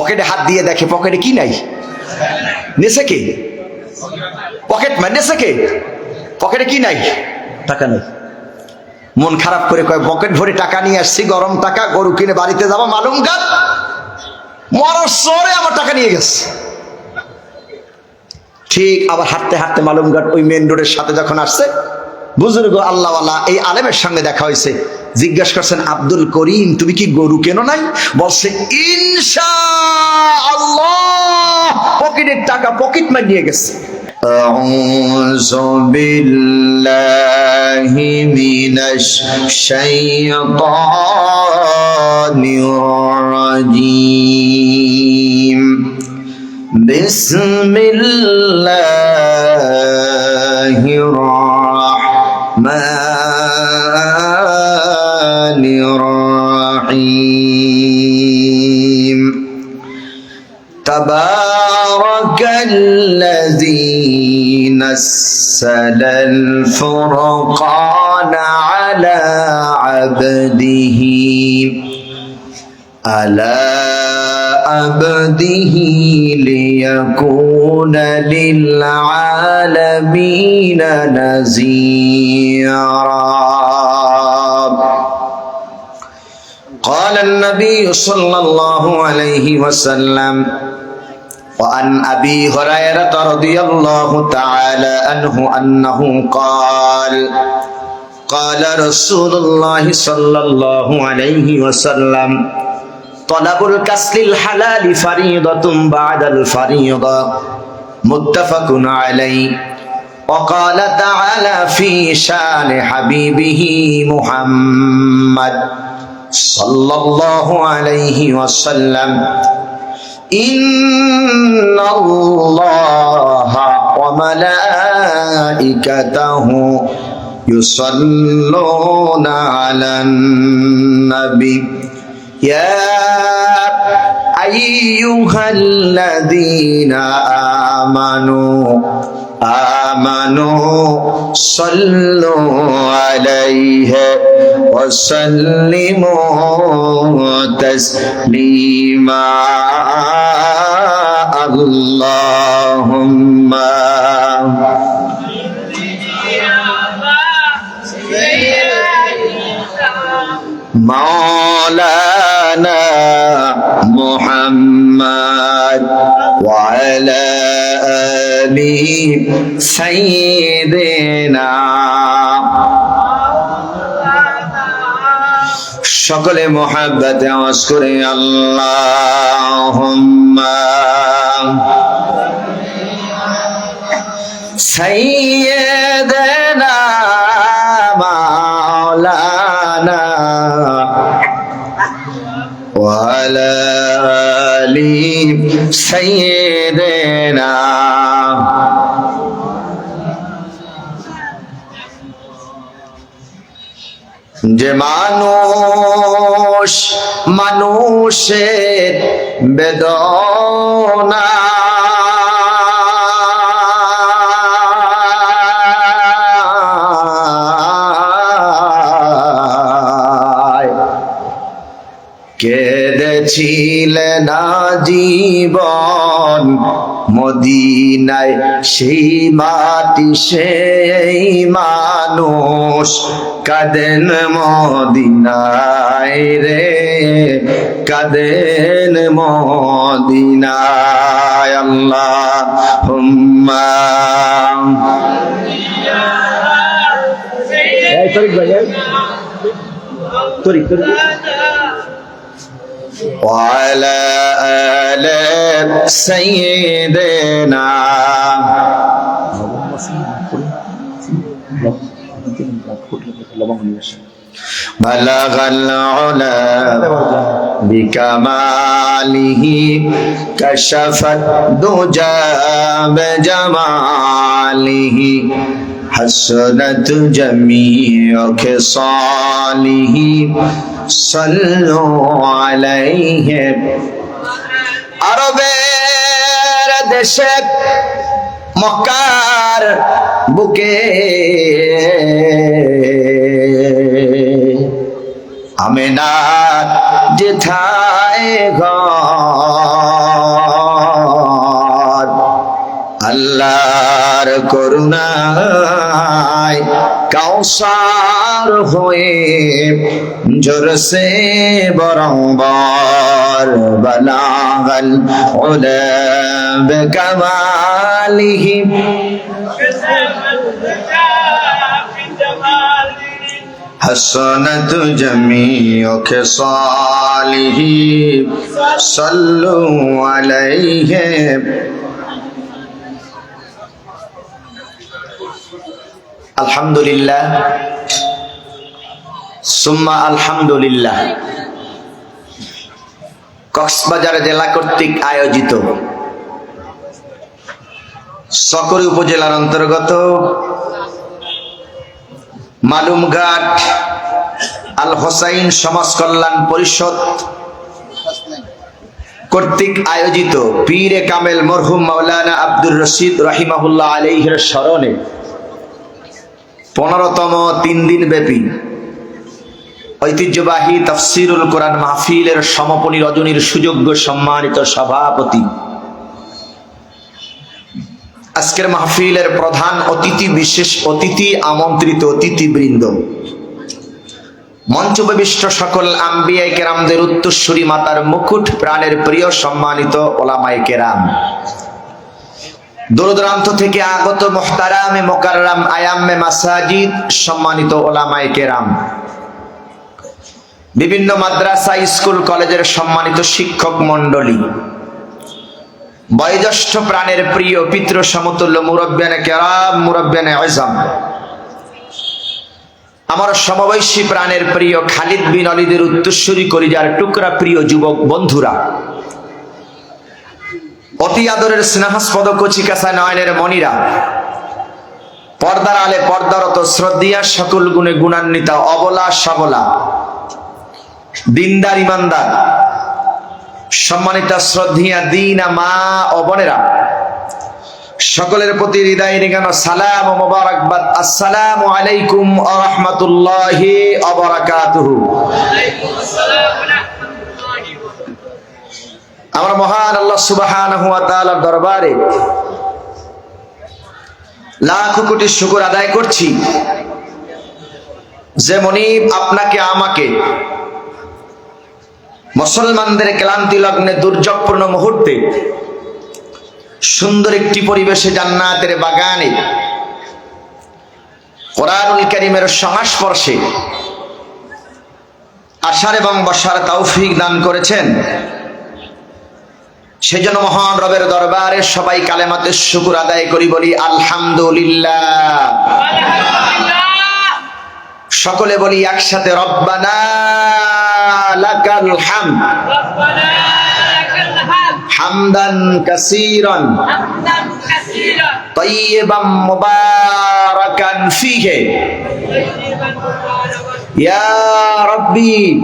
পকেটে হাত দিয়ে দেখে, পকেটে কি নাই? নেছে কে? পকেট মার নেছে কে? পকেটে কি নাই? টাকা নাই। মন খারাপ করে কয়, পকেট ভরে টাকা নিয়ে আসছি, গরম টাকা, গরু কিনে বাড়িতে যাব, মালুম গাছ মরার সরে আমার টাকা নিয়ে গেছে। ঠিক আবার হাঁটতে হাঁটতে মালুমঘাট ওই মেন রোডের সাথে যখন আসছে বুজুর্গ আল্লাহওয়ালা এই আলেমের সঙ্গে দেখা হয়েছে জিজ্ঞাসা করছেন আব্দুল করিম তুমি কি গরু কেন নাই বলছে ইনশা আল্লাহ পকেটের টাকা পকেট মার নিয়ে গেছে أعوذ بالله من الشيطان الرجيم بسم الله الرحمن الرحيم. تبارك الذي نزل الفرقان على عبده. على عبده ليكون للعالمين نذيرا. قال النبي صلى الله عليه وسلم وعن أبي هريرة رضي الله تعالى عنه أنه قال قال رسول الله صلى الله عليه وسلم طلب الكسل الحلال فريضة بعد الفريضة. متفق عليه. وقال تعالى في شأن حبيبه محمد صلى الله عليه وسلم. إن الله وملائكته يصلون على النبي. يا أيها الذين آمنوا آمنوا صلوا عليه وسلموا تسليما اللهم مولانا محمد وعلى آل سيدنا সকলে মোহাব্বতে আওয়াজ করে আল্লাহুম্মা সাইয়্যিদানা মাওলানা وعلى آل سيدنا যে মানুষ মানুষের বেদনা কেঁদেছিলেন জীবন। মদিনায় সেই মাটি, সেই মানুষ। কাদেন মদিনায় রে, কাদেন মদিনায় আল্লাহ হুম্মা তরিক তরিক। وعلى آل سيدنا بلغ العلا بكماله كشف الدجى بجماله حسنت جميع خصاله. صلوا عليه. আরবের দেশে মক্কার বুকে আমেনার যেথায় ঘর আল্লাহ করুণায় কাউসার হয়ে ঝরসে বরংবর বলাগল উলব কমালিহি حسنت جميع خصاله صلوا عليه আলহামদুলিল্লাহ, সুম্মা আলহামদুলিল্লাহ। কক্সবাজার জেলা কর্তৃক আয়োজিত সকরি উপজেলার অন্তর্গত মালুমঘাট আল হোসাইন সমাজ কল্যাণ পরিষদ কর্তৃক আয়োজিত পীরে কামেল মরহুম মাওলানা আব্দুর রশিদ রহিমাহুল্লাহ আলাইহের স্মরণে পনেরোতম তিন দিন ব্যাপী ঐতিহ্যবাহী তফসিরুল কোরআন মাহফিলের সমাপনী রজনীর সুযোগ্য সম্মানিত সভাপতি। আজকের মাহফিলের প্রধান অতিথি, বিশেষ অতিথি, আমন্ত্রিত অতিথিবৃন্দ। মঞ্চবিষ্ট সকল আম্বিয়াই কেরামদের উত্তরসূরি মাতার মুকুট, প্রাণের প্রিয় সম্মানিত ওলামাই কেরাম। দূরদূরান্ত থেকে আগত মোহতারামে মোকাররাম আয়াম্মে মাসাজিদ সম্মানিত ওলামাই কেরাম। বিভিন্ন মাদ্রাসা, স্কুল, কলেজের সম্মানিত শিক্ষক মণ্ডলী। বয়োজ্যেষ্ঠ প্রাণের প্রিয়, পিতৃ, সমতুল্য মুরব্বানে কেরাম মুরব্বানে আজম। আমার সমবয়সী প্রাণের প্রিয় খালিদ বিন অলিদের উত্তরসূরি করিজার টুকরা প্রিয় যুবক বন্ধুরা অতি আদরের স্নেহাস্পদ কচিকাসা নয়নের মনিরা। পর্দার আলে পর্দারত শ্রদ্ধিয়া সকল গুণে গুণান্বিতা অবলা সবলা। দিনদার ইমানদার। সম্মানিতা শ্রদ্ধিয়া দিনা মা ও বোনেরা। সকলের প্রতি হৃদয় নিগান সালাম ও মোবারকবাদ। আসসালামু আলাইকুম ওয়া বারাকাতুহু। আমরা মহান আল্লাহ সুবহানাহু ওয়া তাআলার দরবারে লাখ কোটি শুকুর আদায় করছি যে মনিব আপনাকে, আমাকে মুসলমানদের ক্লান্তি লগ্নে দুর্যোগপূর্ণ মুহূর্তে সুন্দর একটি পরিবেশে জান্নাতের বাগানে কোরআনুল করিমের সংস্পর্শে আশার এবং বসার তৌফিক দান করেছেন। সেজন্য মহান রবের দরবারে সবাই কালেমাতে শুকুর আদায় করি বলি আলহামদুলিল্লাহ সকলে বলি একসাথে রব্বানা লাকাল হামদ হামদান কাসীরান طيبا مباركا فيه يا ربي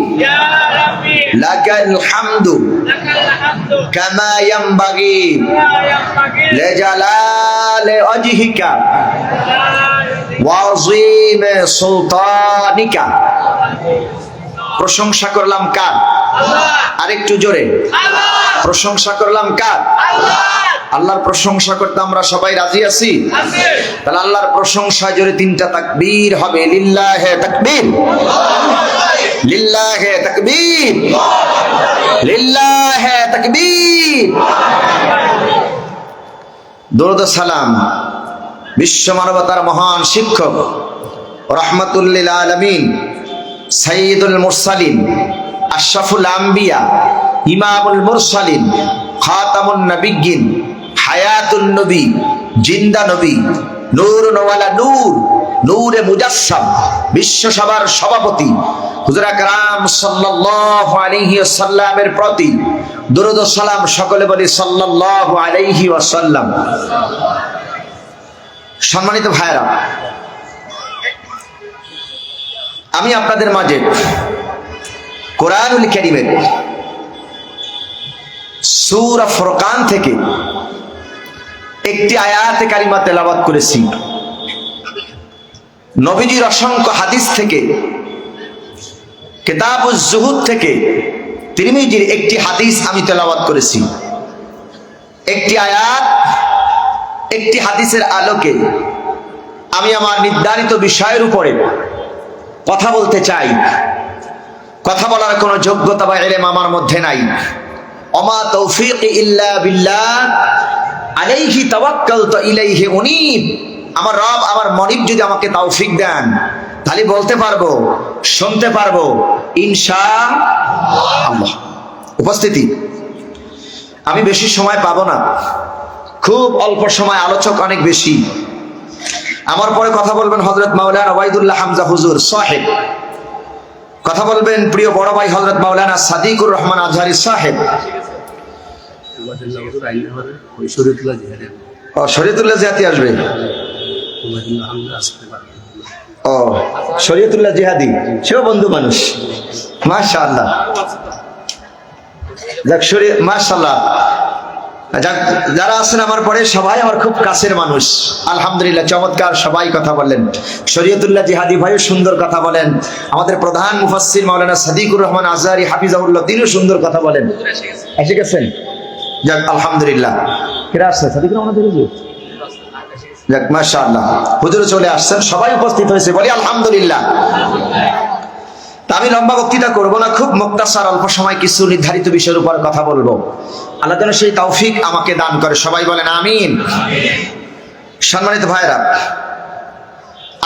لك الحمد كما ينبغي لجلال وجهك وعظيم سلطانك প্রশংসা করলাম কার আরেকটু জোরে প্রশংসা করলাম কার আল্লাহর প্রশংসা করতে আমরা সবাই রাজি আছি? তাহলে আল্লাহর প্রশংসা জোরে তিনটা তাকবীর হবে। লিল্লাহে তাকবীর। লিল্লাহে তাকবীর। লিল্লাহে তাকবীর। দরুদ সালাম বিশ্ব মানবতার মহান শিক্ষক রহমতুল্লিল আলমিন সঈদুল মুরসালিন, আশরাফুল আম্বিয়া, ইমামুল মুরসালিন, খাতামুন নবিগিন হায়াতুল নবী, জিন্দা নবী, নূর নওয়ালা নূর, নূরে মুজাসসাম বিশ্বসভার সভাপতি, হুজুর আকরাম সাল্লাল্লাহু আলাইহি ওয়াসাল্লামের প্রতি দরুদ সালাম সকলে বলি সাল্লাল্লাহু আলাইহি ওয়াসাল্লাম। সম্মানিত ভাইরা আমি আপনাদের মাঝে কোরআনুল কারিমের সূরা ফুরকান থেকে একটি আয়াতে কারিমা তেলাওয়াত করেছি। নবীজির অসংখ্য হাদিস থেকে, কেতাবুজ জুহুদ থেকে তিরমিজির একটি হাদিস আমি তেলাওয়াত করেছি। একটি আয়াত, একটি হাদিসের আলোকে আমি আমার নির্ধারিত বিষয়ের উপরে কথা বলতে চাই। কথা বলার কোনো যোগ্যতা বা এলেম আমার মধ্যে নাই। অমা তৌফিক ইল্লা বিল্লাহ আলাইহি তাওয়াক্কালতু ইলাইহি উনীব। আমার রব, আমার মনিব যদি আমাকে তৌফিক দেন, তাহলে বলতে পারব, শুনতে পারব ইনশা আল্লাহ উপস্থিতি? আমি বেশি সময় পাবো না। খুব অল্প সময়, আলোচক অনেক বেশি। আমার পরে কথা বলবেন হজরত মাওলানা ওয়াইদুল্লাহ হামজা হুজুর, সাহেব। কথা বলবেন প্রিয় বড় ভাই হজরত মাওলানা সাদিকুর রহমান আজহারি সাহেব উবাদুল্লাহ হুজুর আইলে হবে ওই শরীয়তুল্লাহ জিহাদের ও শরীয়তুল্লাহ জাতি আসবে? উবাদুল্লাহ হামজা আসতে পারবে। ও শরীয়তুল্লাহ জিহাদি সেও বন্ধু মানুষ। যাক মাশাআল্লাহ। যাক যারা আছেন আমার পরে সবাই আমার খুব কাছের মানুষ। আলহামদুলিল্লাহ চমৎকার সবাই কথা বলেন শরীয়তুল্লাহ জিহাদি ভাইও সুন্দর কথা বলেন। আমাদের প্রধান মুফাসসির মাওলানা সাদিকুর রহমান আজহারি হাফিজাউল্লাহ তিনিও সুন্দর কথা বলেন। এসে গেছেন? যাক আলহামদুলিল্লাহ। কেরা আসছে সাদিকুর রহমান দেখেছি যাক মাশাআল্লাহ। হুজুর চলে আসছেন সবাই উপস্থিত হয়েছে বলি আলহামদুলিল্লাহ। আমি লম্বা বক্তৃতা করব না খুব মুক্তাসার অল্প সময় কিছু নির্ধারিত বিষয়ের উপর কথা বলব। আল্লাহ যেন সেই তৌফিক আমাকে দান করে সবাই বলেন আমিন। সম্মানিত ভাইরা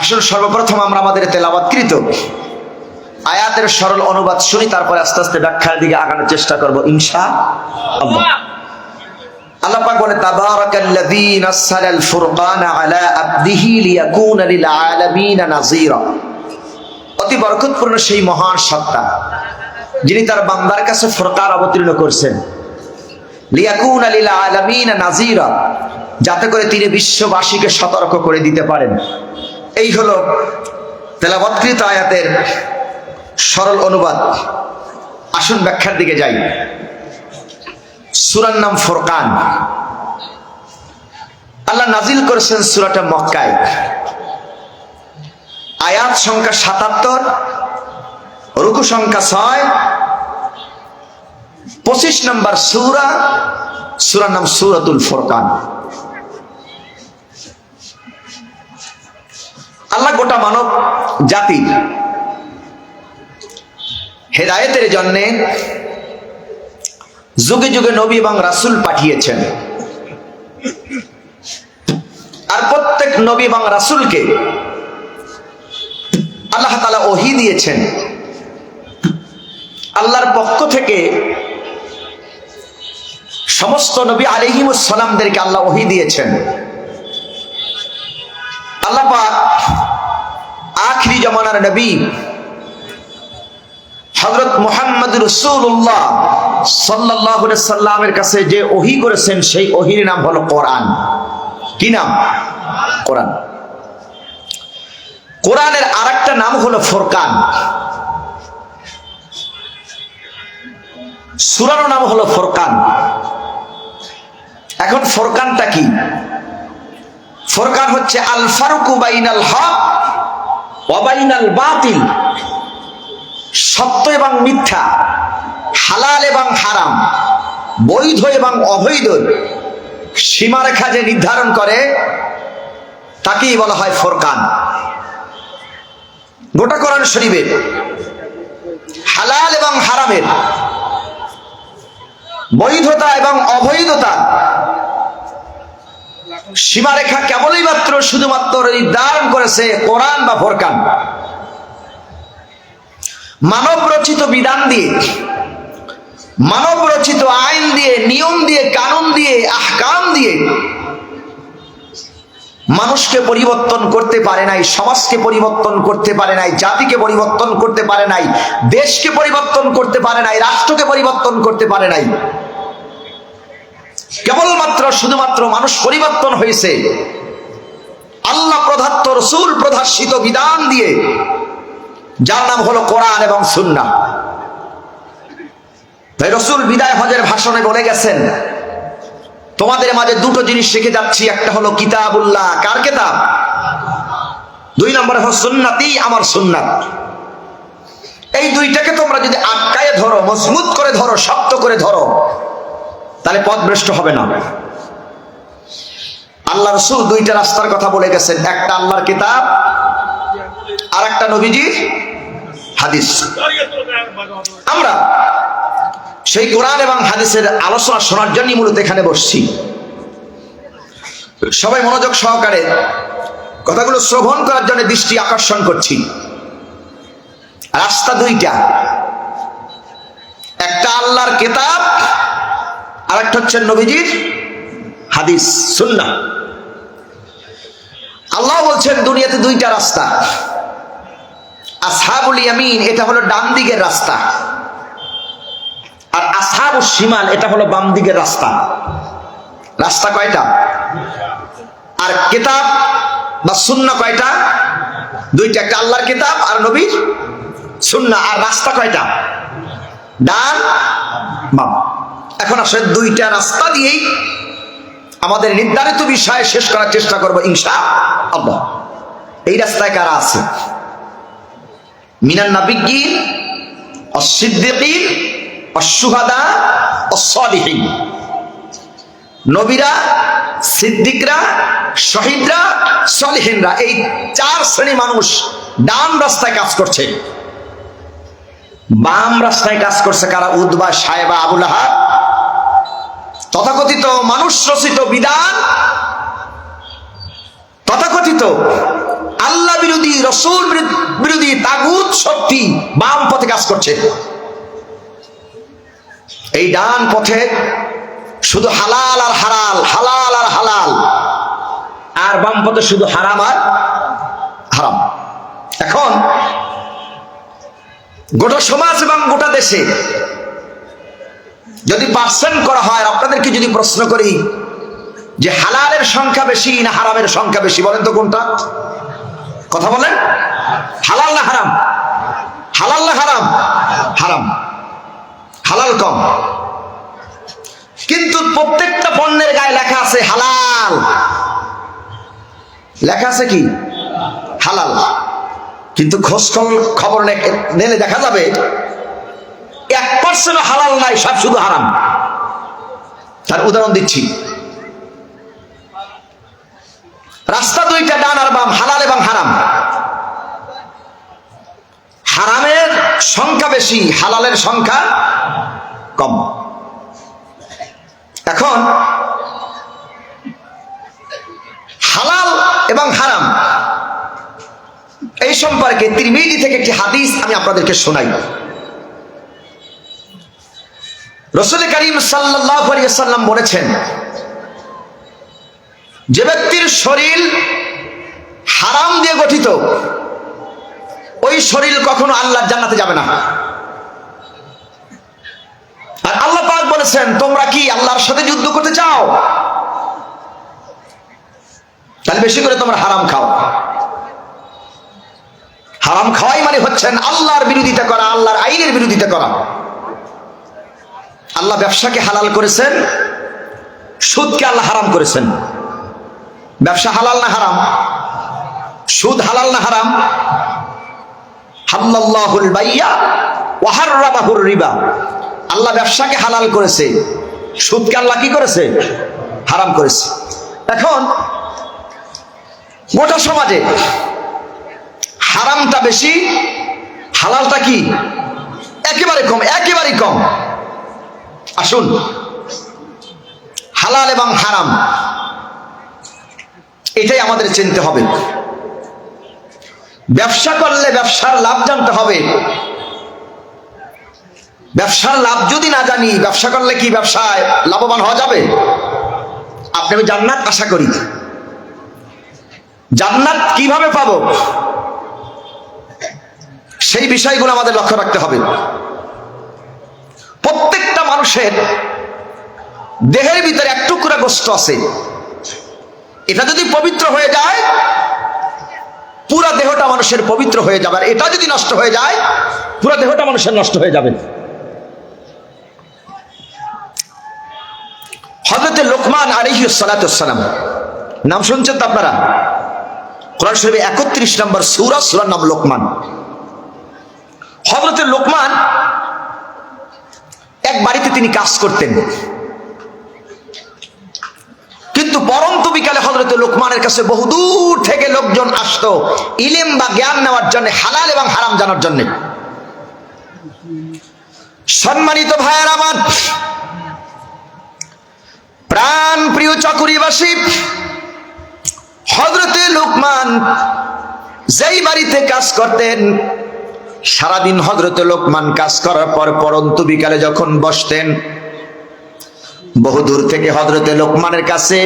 আসলে সর্বপ্রথম আমরা আমাদের তেলাবাদকৃত আয়াতের সরল অনুবাদ শুনি তারপরে আস্তে আস্তে ব্যাখ্যার দিকে আগানোর চেষ্টা করব ইনশা আল্লাহ। আল্লাহ পাক বলে তাবারাকাল্লাযী নাযালাল ফুরকানা আলা আবদিহি লিয়াকুনা লিল আলামিন নাযীরা। অতি বরকতপূর্ণ সেই মহান সত্তা, যিনি তার বান্দার কাছে ফুরকান অবতীর্ণ করছেন। লিয়াকুনা লিল আলামিন নাযীরা, যাতে করে তিনি বিশ্ববাসীকে সতর্ক করে দিতে পারেন। এই হলো তেলাবৎকৃত আয়াতের সরল অনুবাদ। আসুন ব্যাখ্যার দিকে যাই। সুরার নাম ফোরকান। আল্লাহ নাজিল করেছেন সুরাটা মক্কায়। আয়াত সংখ্যা সাতাত্তর, রুকু সংখ্যা ছয়, পঁচিশ নম্বর সুরা, সুরার নাম সুরাতুল ফোরকান। আল্লাহ গোটা মানব জাতি হেদায়েতের জন্যে যুগে যুগে নবী এবং রাসুল পাঠিয়েছেন। আর প্রত্যেক নবী এবং রাসুলকে আল্লাহ তালা ওহি দিয়েছেন। আল্লাহর পক্ষ থেকে সমস্ত নবী আলিহিমুসালামদেরকে আল্লাহ ওহি দিয়েছেন। আল্লাহ আখরি জমানার নবী হজরত মোহাম্মদ রসুল্লাহ সাল্লাহ সাল্লামের কাছে যে ওহি করেছেন, সেই ওহির নাম হলো কোরআন। কি নাম? কোরআন। কোরআনের আর একটা নাম হলো ফোরকান। সুরানো নাম হলো ফোরকান। এখন ফোরকানটা কি? ফোরকান হচ্ছে আল ফারুকু বাইনাল হক ওয়াবাইনাল বাতিল। সত্য এবং মিথ্যা, হালাল এবং হারাম, বৈধ এবং অবৈধ সীমারেখা যে নির্ধারণ করে, তাকেই বলা হয় ফোরকান। গোটা কোরআন শরীফের হালাল এবং হারামের বৈধতা এবং অবৈধতা সীমারেখা কেবলই মাত্র শুধুমাত্র নির্ধারণ করেছে কোরআন বা ফোরকান। মানব রচিত বিধান দিয়ে মানব রচিত আইন দিয়ে, নিয়ম দিয়ে, কানুন দিয়ে, আহকাম দিয়ে মানুষকে পরিবর্তন করতে পারে নাই, সমাজকে পরিবর্তন করতে পারে নাই, জাতিকে পরিবর্তন করতে পারে নাই, দেশকে পরিবর্তন করতে পারে নাই, রাষ্ট্রকে পরিবর্তন করতে পারে নাই। কেবলমাত্র শুধুমাত্র মানুষ পরিবর্তন হয়েছে। আল্লাহ প্রধাত্ব রসুল প্রধার্শিত বিধান দিয়ে যার নাম হলো কোরআন এবং সুন্না তাই রসুল বিদায় হজের ভাষণে বলে গেছেন, তোমাদের মাঝে দুটো জিনিস শিখে যাচ্ছি, একটা হলো কিতাবুল্লাহ। কার কেতাব? দুই নম্বরে হলো সুন্নাতি, আমার সুন্নাত। এই দুইটাকে তোমরা যদি আটকায় ধরো, মজবুত করে ধরো, শক্ত করে ধরো, তাহলে পথভ্রষ্ট হবে না। আল্লাহ রসুল দুইটা রাস্তার কথা বলে গেছেন, একটা আল্লাহর কিতাব আর একটা নবীজির হাদিস। আমরা সেই কোরআন এবং হাদিসের আলোচনা শোনার জন্যই মূলত এখানে বসছি। সবাই মনোযোগ সহকারে কথাগুলো শ্রবণ করার জন্য দৃষ্টি আকর্ষণ করছি। রাস্তা দুইটা। একটা আল্লাহর কেতাব আর একটা হচ্ছে নবীজির হাদিস সুন্না আল্লাহ বলছেন, দুনিয়াতে দুইটা রাস্তা। আসহাবুল ইয়ামিন, এটা হলো ডান দিকের রাস্তা। আর আসহাবুল সীমান এটা হলো বাম দিকের রাস্তা। রাস্তা কয়টা? আর কিতাব বা শূন্য কয়টা? দুইটা, একটা আল্লাহর কিতাব আর নবীর শূন্য আর রাস্তা কয়টা? ডান, বাম। এখন আসলে দুইটা রাস্তা দিয়েই আমাদের নির্ধারিত বিষয় শেষ করার চেষ্টা করব ইনশা আল্লাহ এই রাস্তায় কারা আছে? মিনান নাবিগিন অসিদ্দিকিন অসুহাদা অসলিহীন নবীরা, সিদ্দিকরা, শহীদরা, সলিহীনরা, এই চার শ্রেণি মানুষ ডান রাস্তায় কাজ করছে। বাম রাস্তায় কাজ করছে কারা? উদ্বা সাহেবা আবুল আহাব। তথাকথিত মানুষ রচিত বিধান, তথাকথিত আল্লাহ বিরোধী, রসুল বিরোধী তাগুত শক্তি বাম পথে কাজ করছে। এই ডান পথে শুধু হালাল আর হারাল, হালাল আর হালাল। আর বাম পথে শুধু হারাম আর হারাম। এখন গোটা সমাজ এবং গোটা দেশে যদি পার্সেন্ট করা হয় আপনাদেরকে যদি প্রশ্ন করি যে হালালের সংখ্যা বেশি না হারামের সংখ্যা বেশি, বলেন তো কোনটা? কথা বলেন? হালাল না হারাম? হালাল না হারাম? হারাম। হালাল কম। কিন্তু প্রত্যেকটা পণ্যের গায়ে লেখা আছে হালাল। লেখা আছে কি? হালাল। কিন্তু খোঁজ খবর নিলে দেখা যাবে, এক পার্সেন্ট হালাল নাই, সব শুধু হারাম। তার উদাহরণ দিচ্ছি। রাস্তা দুইটা ডান আর বাম, হালাল এবং হারাম। হারামের সংখ্যা বেশি, হালালের সংখ্যা কম। এখন হালাল এবং হারাম, এই সম্পর্কে ত্রিমিদি থেকে একটি হাদিস আমি আপনাদেরকে শোনাই। রসুল করিম সাল্লাহ সাল্লাম বলেছেন যে ব্যক্তির শরীর হারাম দিয়ে গঠিত, ওই শরীর কখনো আল্লাহর জান্নাতে যাবে না। আর আল্লাহ পাক বলেছেন, তোমরা কি আল্লাহর সাথে যুদ্ধ করতে চাও? তাহলে বেশি করে তোমরা হারাম খাও। হারাম খাওয়াই মানে হচ্ছেন আল্লাহর বিরোধিতা করা, আল্লাহর আইনের বিরোধিতা করা। আল্লাহ ব্যবসাকে হালাল করেছেন, সুদকে আল্লাহ হারাম করেছেন। ব্যবসা হালাল না হারাম? সুদ হালাল না হারাম? হাল্লাহুল বাইয়া ওয়াহার্রাবাহুর রিবা। আল্লাহ ব্যবসাকে হালাল করেছে, সুদকে আল্লাহ কি করেছে? হারাম করেছে। এখন গোটা সমাজে হারামটা বেশি, হালালটা কি? একেবারে কম একেবারে কম। আসুন, হালাল এবং হারাম এটাই আমাদের চিনতে হবে। ব্যবসা করলে ব্যবসার লাভ জানতে হবে। ব্যবসার লাভ যদি না জানি, ব্যবসা করলে কি ব্যবসায় লাভবান হওয়া যাবে? আপনি আমি জান্নাত আশা করি। জান্নাত কীভাবে পাবো? সেই বিষয়গুলো আমাদের লক্ষ্য রাখতে হবে। প্রত্যেকটা মানুষের দেহের ভিতরে এক টুকরা গোস্ত আছে। এটা যদি পবিত্র হয়ে যায়, পুরা দেহটা মানুষের পবিত্র হয়ে যাবে। আর এটা যদি নষ্ট হয়ে যায়, পুরা দেহটা মানুষের নষ্ট হয়ে যাবে হজরতে লোকমান আলিহি সালাতাম নাম শুনছেন তো আপনারা? কোরআন শরীফে একত্রিশ নম্বর সুরা, সুরার নাম লোকমান। হজরতের লোকমান এক বাড়িতে তিনি কাজ করতেন। কিন্তু বিকালে হজরত লোকমানের কাছে বহুদূর থেকে লোকজন আসতো। ইলিম বা জ্ঞান নেওয়ার জন্য, হালাল এবং হারাম জানার জন্য। সম্মানিত ভাইয়ের আমার প্রাণ প্রিয় চকুরিবাসী হজরতে লোকমান যেই বাড়িতে কাজ করতেন, সারাদিন হজরতে লোকমান কাজ করার পর পরন্তু বিকালে যখন বসতেন বহুদূর থেকে হজরতে লোকমানের কাছে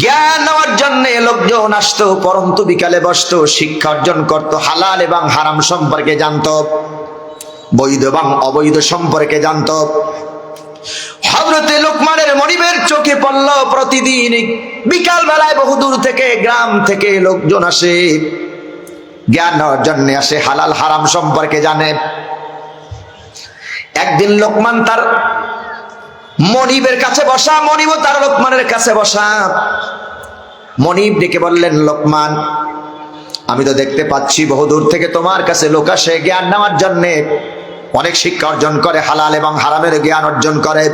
জ্ঞান নেওয়ার জন্য লোকজন আসতো, পরন্তু বিকালে বসতো, শিক্ষা অর্জন করতো, হালাল এবং হারাম সম্পর্কে জানতো, বৈধ এবং অবৈধ সম্পর্কে জানতো। হজরতে লোকমানের মনিবের চোখে পড়ল প্রতিদিন বিকাল বেলায় বহুদূর থেকে, গ্রাম থেকে লোকজন আসে। জ্ঞান নেওয়ার জন্য আসে, হালাল হারাম সম্পর্কে জানে। একদিন লোকমান তার মনিবের কাছে বসা মনিবও তার লোকমানের কাছে বসা। মনিব ডেকে বললেন, লোকমান, আমি তো দেখতে পাচ্ছি বহুদূর থেকে তোমার কাছে লোক আসে, জ্ঞান নেওয়ার জন্যে। অনেক শিক্ষা অর্জন করে, হালাল এবং হারামের জ্ঞান অর্জন করে।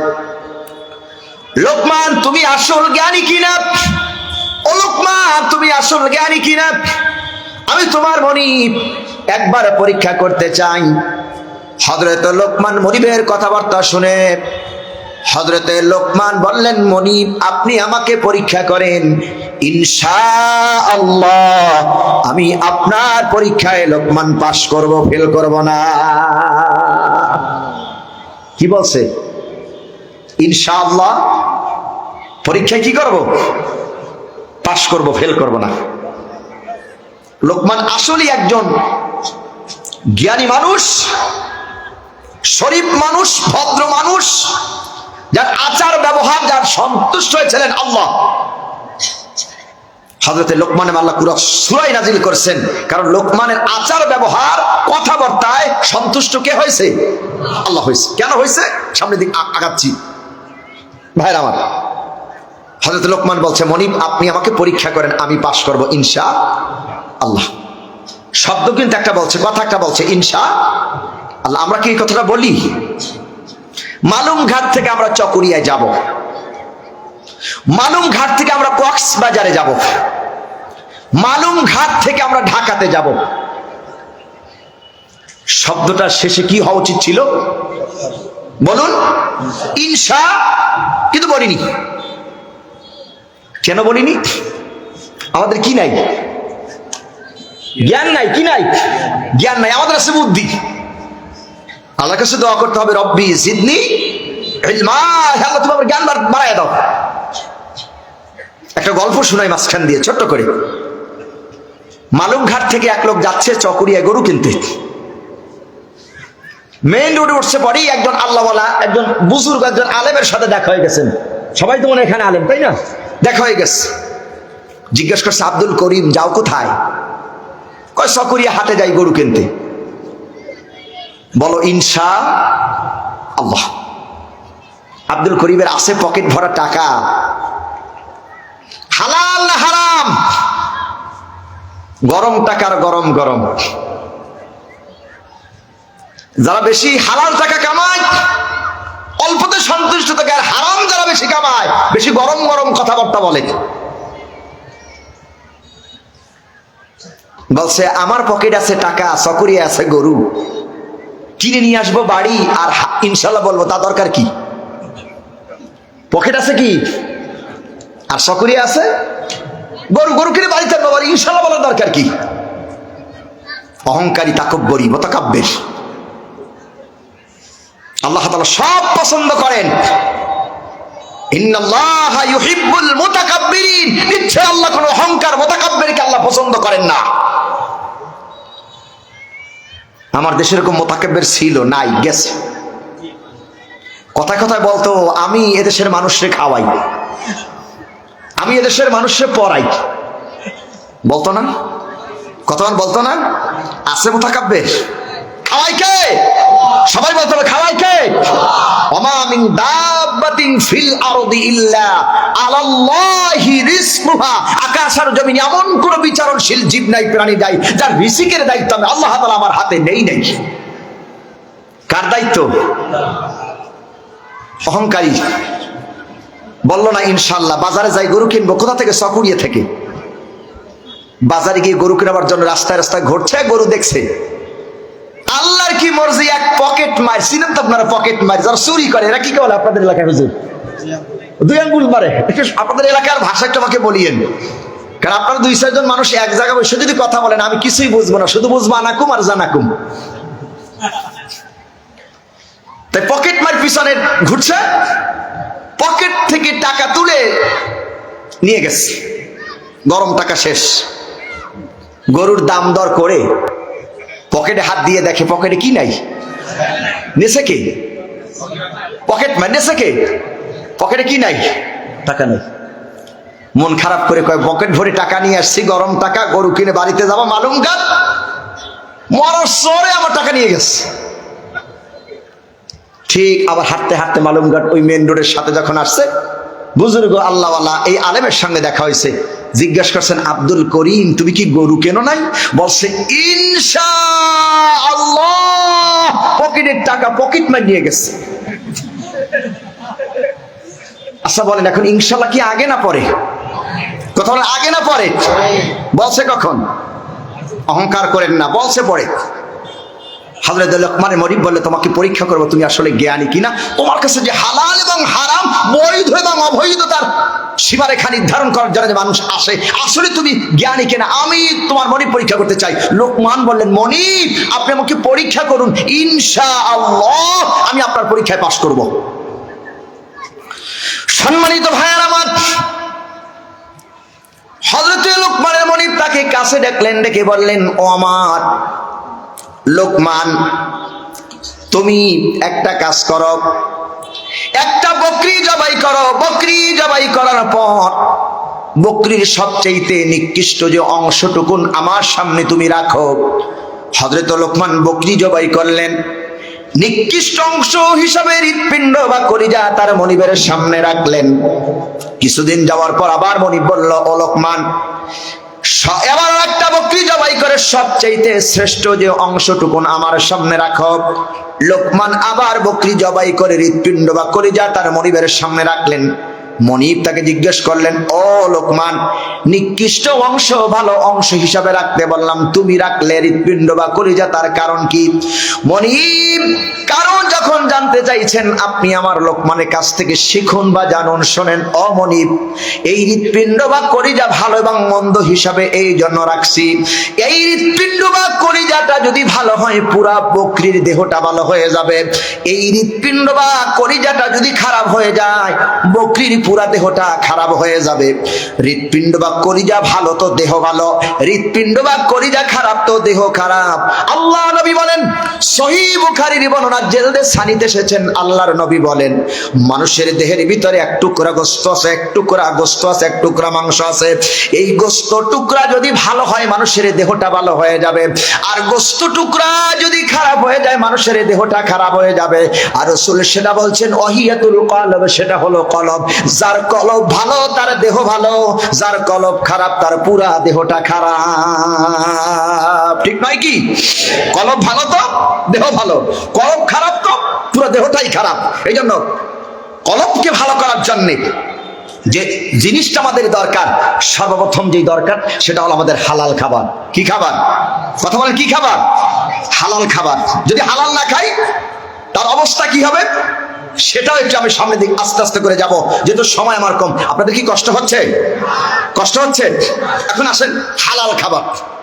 লোকমান, তুমি আসল জ্ঞানী কিনা ও লোকমান, তুমি আসল জ্ঞানী কিনা আমি তোমার মনিব, একবার পরীক্ষা করতে চাই। হজরত লোকমান মনিবের কথাবার্তা শুনে হজরতে লোকমান বললেন, মনিব, আপনি আমাকে পরীক্ষা করেন। ইনশা আল্লাহ আমি আপনার পরীক্ষায় লোকমান পাশ করব, ফেল করব না। কি বলছে? ইনশা আল্লাহ পরীক্ষায় কি করব? পাশ করব, ফেল করব না। লোকমান আসলেই একজন জ্ঞানী মানুষ, শরীফ মানুষ, ভদ্র মানুষ যার আচার, ব্যবহার, যার সন্তুষ্ট হয়েছিলেন আল্লাহ। হজরতে লোকমানে আল্লাহ পুরো সুরাই নাজিল করছেন, কারণ লোকমানের আচার, ব্যবহার, কথাবার্তায় সন্তুষ্ট কে হয়েছে? আল্লাহ হয়েছে। কেন হয়েছে? সামনের দিক আগাচ্ছি। ভাইর আমার হজরত লোকমান বলছে, মনিব, আপনি আমাকে পরীক্ষা করেন, আমি পাশ করব, ইনশা আল্লাহ। শব্দ কিন্তু একটা বলছে, কথা একটা বলছে, ইনশা আল্লাহ। আমরা কি এই কথাটা বলি? মালুম ঘাট থেকে আমরা চকরিয়ায় যাব। মালুম ঘাট থেকে আমরা কক্সবাজারে যাব। মালুম ঘাট থেকে আমরা ঢাকাতে যাব। শব্দটা শেষে কি হওয়া উচিত ছিল? বলুন। ইনশা, কিন্তু বলিনি। কেন বলিনি? আমাদের কি নাই? জ্ঞান নাই, কি নাই? জ্ঞান নাই, আমাদের আছে বুদ্ধি। আল্লাহর কাছে দোয়া করতে হবে, রব্বি জিদনি আল্লাহ, তুমি আমার জ্ঞান বাড়ায় দাও। একটা গল্প শোনাই মাঝখান দিয়ে, ছোট্ট করে। মালুমঘাট থেকে এক লোক যাচ্ছে চকরিয়া গরু কিনতে। মেইন রোডে উঠছে পরেই একজন আল্লাহওয়ালা, একজন বুজুর্গ, একজন আলেমের সাথে দেখা হয়ে গেছেন সবাই তো মনে এখানে আলেম, তাই না? দেখা হয়ে গেছে। জিজ্ঞেস করছে, আব্দুল করিম, যাও কোথায়? কয়, চকরিয়া হাটে যাই গরু কিনতে। বলো, ইনশা আল্লাহ। আব্দুল করিমের আছে পকেট ভরা টাকা। হালাল হারাম? গরম টাকার গরম গরম। যারা বেশি হালাল টাকা কামায়, অল্পতে সন্তুষ্ট থাকে, আর হারাম যারা বেশি কামায়, বেশি গরম গরম কথাবার্তা বলে। বলছে, আমার পকেট আছে টাকা সকরি আছে গরু। কিনে নিয়ে আসব বাড়ি আর ইনশাল্লাহ বলব, তা দরকার কি? পকেট আছে কি? আর সকরি আছে? গরু গরু কিনে বাড়িতে আনব, বাড়ি ইনশাল্লাহ বলার দরকার কি? অহংকারী, তাকব্বরি, মতকাব্যের। আল্লাহ তালা সব পছন্দ করেন। নিশ্চয় আল্লাহ কোন অহংকার মোতাকাব্বিরকে আল্লাহ পছন্দ করেন না। আমার দেশে এরকম মোতাকেবের ছিল, নাই, গেছে। কথায় কথায় বলতো, আমি এদেশের মানুষকে খাওয়াই। আমি এদেশের মানুষকে পড়াই। বলতো না? কতক্ষণ বলতো না? আছে মোতাকাব্বির? খাওয়াই সবাই বলতো খাওয়াই কে? ওমা মিন দাব্বাতিন ফিল আরদি ইল্লা আলাল্লাহি রিজকুহা। আকাশ আর জমিন এমন কোন বিচারণশীল জীব নাই, প্রাণী নাই, যার রিজিকের দায়িত্ব আমি আল্লাহ তাআলা আমার হাতে নেই নাই। কার দায়িত্ব? অহংকারী। বলল না ইনশাল্লাহ বাজারে যাই গরু কিনবো, কোথা থেকে? চকুড়িয়ে থেকে। বাজারে গিয়ে গরু কেনাবার জন্য রাস্তায় রাস্তায় ঘুরছে, গরু দেখছে। আল্লাহর কি মর্জি এক পকেট মার? চিনেন তো আপনারা পকেট মার। যারা চুরি করে, এরা কি বলে আপনাদের এলাকায় হুজুর? দুই আঙ্গুল মারে। আপনাদের এলাকার ভাষা একটু আমাকে বলিয়েন। কারণ আপনারা দুই চারজন মানুষ এক জায়গায় বসে যদি কথা বলেন, আমি কিছুই বুঝব না। শুধু বুঝব আনাকুম আর জানাকুম। তাই পকেট মার পিছনে ঘুরছে পকেট থেকে টাকা তুলে নিয়ে গেছে। গরম টাকা শেষ। গরুর দাম দর করে পকেটে হাত দিয়ে দেখে, পকেটে কি নাই? নেছে কে? পকেট মার নেছে কে? পকেটে কি নাই? টাকা নেই। মন খারাপ করে কয়, পকেট ভরে টাকা নিয়ে আসছি, গরম টাকা, গরু কিনে বাড়িতে যাব, মালুম গাছ মরার সরে আমার টাকা নিয়ে গেছে। ঠিক আবার হাঁটতে হাঁটতে মালুমঘাট ওই মেন রোডের সাথে যখন আসছে, বুজুর্গ আল্লাহওয়ালা এই আলেমের সঙ্গে দেখা হয়েছে। জিজ্ঞাসা করছেন, আব্দুল করিম, তুমি কি গরু কেন নাই? বলছে ইনশা আল্লাহ পকেটের টাকা পকেট মার নিয়ে গেছে। আচ্ছা বলেন, এখন ইনশাল্লাহ কি আগে না পরে? কথা বলে আগে না পরে? বলছে কখন? অহংকার করেন না, বলছে পরে। হাজরত লোকমানের মরিব বললে, তোমাকে পরীক্ষা করব, তুমি আসলে জ্ঞানী কিনা তোমার কাছে যে হালাল এবং হারাম, বৈধ এবং অবৈধতার সীমারেখা নির্ধারণ করার জন্য যে মানুষ আসে, আসলে তুমি জ্ঞানী কিনা আমি তোমার মনিব পরীক্ষা করতে চাই। লোকমান বললেন, মনিব, আপনি আমাকে পরীক্ষা করুন ইনশা আল্লাহ আমি আপনার পরীক্ষায় পাশ করব। সম্মানিত ভাইয়ার আমার হজরত লোকমানের মনিব তাকে কাছে ডাকলেন, ডেকে বললেন, ও আমার লোকমান, তুমি একটা কাজ করো, একটা বকরি জবাই করো। বকরি জবাই করার পর, বকরির সবচেয়েতে নিকৃষ্ট যে অংশটুকুন আমার সামনে তুমি রাখো। হজরত লোকমান বকরি জবাই করলেন। নিকৃষ্ট অংশ হিসাবে হৃৎপিণ্ড বা কলিজা তার মনিবের সামনে রাখলেন। কিছুদিন যাওয়ার পর আবার মনিব বলল, ও লোকমান এবার একটা বকরি জবাই করে সবচাইতে শ্রেষ্ঠ যে অংশটুকুন আমার সামনে রাখো। লোকমান আবার বকরি জবাই করে হৃৎপিণ্ড বা কলিজা তার মনিবের সামনে রাখলেন। মনিব তাকে জিজ্ঞেস করলেন, ও লোকমান, নিকৃষ্ট অংশ ভালো অংশ হিসাবে রাখতে বললাম, তুমি রাখলে হৃৎপিণ্ড বা কলিজা, তার কারণ কি? মনিব, কারণ যখন জানতে চাইছেন, আপনি আমার লোকমানের কাছ থেকে শিখুন বা জানুন, শোনেন অমনিব এই হৃৎপিণ্ড বা কলিজা ভালো এবং মন্দ হিসাবে এই জন্য রাখছি। এই হৃৎপিণ্ড বা কলিজাটা যদি ভালো হয়, পুরা বকরির দেহটা ভালো হয়ে যাবে। এই হৃৎপিণ্ড বা কলিজাটা যদি খারাপ হয়ে যায়, বকরির পুরা দেহটা খারাপ হয়ে যাবে। হৃৎপিণ্ড বা কলিজা ভালো তো দেহ ভালো। হৃৎপিণ্ড বা কলিজা খারাপ তো দেহ খারাপ। আল্লাহ নবী বলেন, সহি বুখারীর বর্ণনা জেলদে সানিতে এসেছেন, আল্লাহর নবী বলেন, মানুষের দেহের ভিতরে এক টুকরা গোস্ত আছে, এক টুকরা গোস্ত আছে, এক টুকরা মাংস আছে। এই গোস্ত টুকরা যদি ভালো হয়, মানুষের দেহটা ভালো হয়ে যাবে। আর গোস্ত টুকরা যদি খারাপ হয়ে যায়, মানুষের দেহটা খারাপ হয়ে যাবে। আর রসুল সেটা বলছেন অহিয়াতুল কলব, সেটা হলো কলব। যার কলব ভালো, তার দেহ ভালো। যার কলব খারাপ, তার পুরা দেহটা খারাপ। ঠিক নয় কি? কলব ভালো তো, দেহ ভালো। কলব খারাপ তো, পুরো দেহটাই খারাপ। এই জন্য কলবকে ভালো করার জন্যে যে জিনিসটা আমাদের দরকার, সর্বপ্রথম যেই দরকার, সেটা হলো আমাদের হালাল খাবার। কি খাবার? কথা বলেন, কি খাবার? হালাল খাবার। যদি হালাল না খাই, তার অবস্থা কি হবে? সেটাও একটু আমি সামনের দিক আস্তে আস্তে করে যাব। যেহেতু সময় আমার কম। আপনাদের কি কষ্ট হচ্ছে? কষ্ট হচ্ছে? এখন আসেন, হালাল খাবার।